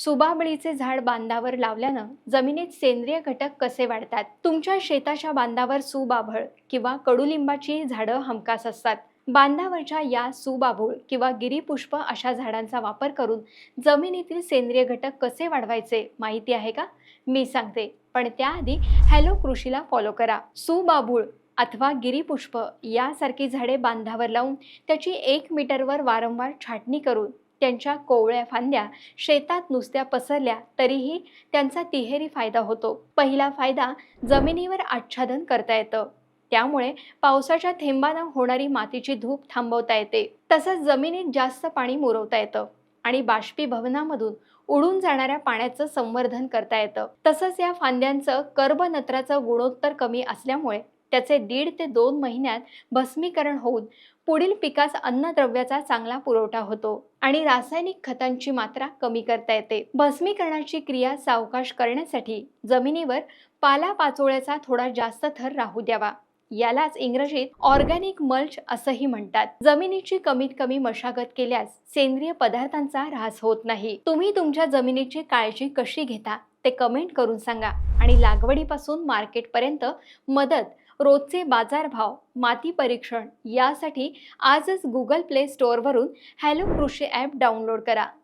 सुबाबळीचे झाड बांधावर लावल्यानं जमिनीत सेंद्रिय घटक कसे वाढतात? तुमच्या शेताच्या बांधावर सुबाभळ किंवा कडुलिंबाची झाडं हमखास असतात. बांधावरच्या या सुबाभूळ किंवा गिरीपुष्प अशा झाडांचा वापर करून जमिनीतील सेंद्रिय घटक कसे वाढवायचे माहिती आहे का? मी सांगते. पण त्याआधी हॅलो कृषीला फॉलो करा. सुबाभूळ अथवा गिरीपुष्प यासारखी झाडे बांधावर लावून त्याची एक मीटरवर वारंवार छाटणी करून त्यांच्या कोवळ्या फांद्या शेतात नुसत्या पसरल्या तरीही त्यांचा तिहेरी फायदा होतो. पहिला फायदा जमिनीवर आच्छादन करता येतं. त्यामुळे पावसाच्या थेंबानं होणारी मातीची धूप थांबवता येते. तसंच जमिनीत जास्त पाणी मुरवता येतं आणि बाष्पीभवनामधून उडून जाणाऱ्या पाण्याचं संवर्धन करता येतं. तसंच या फांद्यांचं कर्बनत्राचं गुणोत्तर कमी असल्यामुळे त्याचे दीड ते दोन महिन्यात भस्मीकरण होऊन पुढील पिकास अन्नद्रव्याचा चांगला पुरवठा होतो आणि रासायनिक खतांची मात्रा कमी करता येते. भस्मीकरणाची क्रिया सावकाश करण्यासाठी जमिनीवर पाला पाचोळ्याचा थोडा जास्त थर राहू द्यावा. यालाच इंग्रजीत ऑर्गॅनिक मल्च असंही म्हणतात. जमिनीची कमीत कमी मशागत केल्यास सेंद्रिय पदार्थांचा ऱ्हास होत नाही. तुम्ही तुमच्या जमिनीची काळजी कशी घेता ते कमेंट करून सांगा आणि लागवडीपासून मार्केटपर्यंत मदत रोजचे बाजारभाव माती परीक्षण यासाठी आजच गुगल प्ले स्टोअरवरून हॅलो कृषी ॲप डाउनलोड करा.